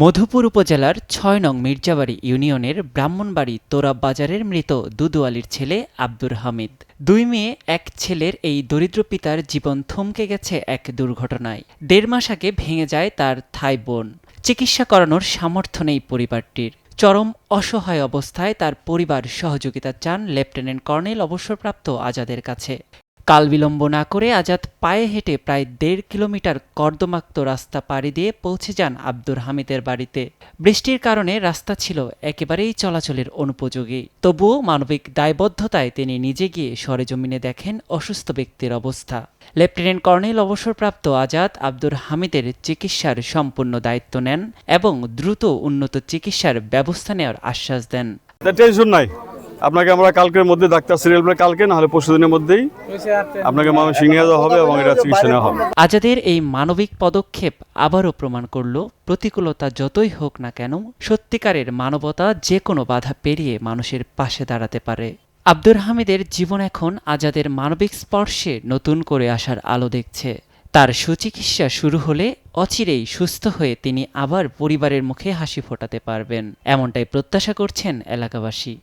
মধুপুর উপজেলার ছয় নং মির্জাবাড়ি ইউনিয়নের ব্রাহ্মণবাড়ি তোরা বাজারের মৃত দুদু আলীর ছেলে আব্দুর হামিদ। দুই মেয়ে, এক ছেলের এই দরিদ্র পিতার জীবন থমকে গেছে এক দুর্ঘটনায়। দেড় মাস আগে ভেঙে যায় তার থাই বোন। চিকিৎসা করানোর সামর্থ্য নেই পরিবারটির। চরম অসহায় অবস্থায় তার পরিবার সহযোগিতা চান লেফটেন্যান্ট কর্নেল অবসরপ্রাপ্ত আজাদের কাছে। কাল বিলম্ব না করে আজাদ পায়ে হেঁটে প্রায় দেড় কিলোমিটার কর্দমাক্ত রাস্তা পাড়ি দিয়ে পৌঁছে যান আব্দুর হামিদের বাড়িতে। বৃষ্টির কারণে রাস্তা ছিল একেবারেই চলাচলের অনুপযোগী। তবুও মানবিক দায়বদ্ধতায় তিনি নিজে গিয়ে সরেজমিনে দেখেন অসুস্থ ব্যক্তির অবস্থা। লেফটেন্যান্ট কর্নেল অবসরপ্রাপ্ত আজাদ আব্দুর হামিদের চিকিৎসার সম্পূর্ণ দায়িত্ব নেন এবং দ্রুত উন্নত চিকিৎসার ব্যবস্থা নেওয়ার আশ্বাস দেন। নাই। আপনাকে আমরা কালকের মধ্যে ডাক্তার সিরিয়াল করে কালকে না হলে পরশু দিনের মধ্যেই আপনাকে ময়মনসিংহ নিয়ে যাওয়া হবে এবং এটা চিকিৎসা নেওয়া হবে। আজাদের এই মানবিক পদক্ষেপ আবারও প্রমাণ করল, প্রতিকূলতা যতই হোক না কেন, সত্যিকারের মানবতা যে কোনো বাধা পেরিয়ে মানুষের পাশে দাঁড়াতে পারে। আব্দুর হামিদের জীবন এখন আজাদের মানবিক স্পর্শে নতুন করে আসার আলো দেখছে। তার সুচিকিৎসা শুরু হলে অচিরেই সুস্থ হয়ে তিনি আবার পরিবারের মুখে হাসি ফোটাতে পারবেন, এমনটাই প্রত্যাশা করছেন এলাকাবাসী।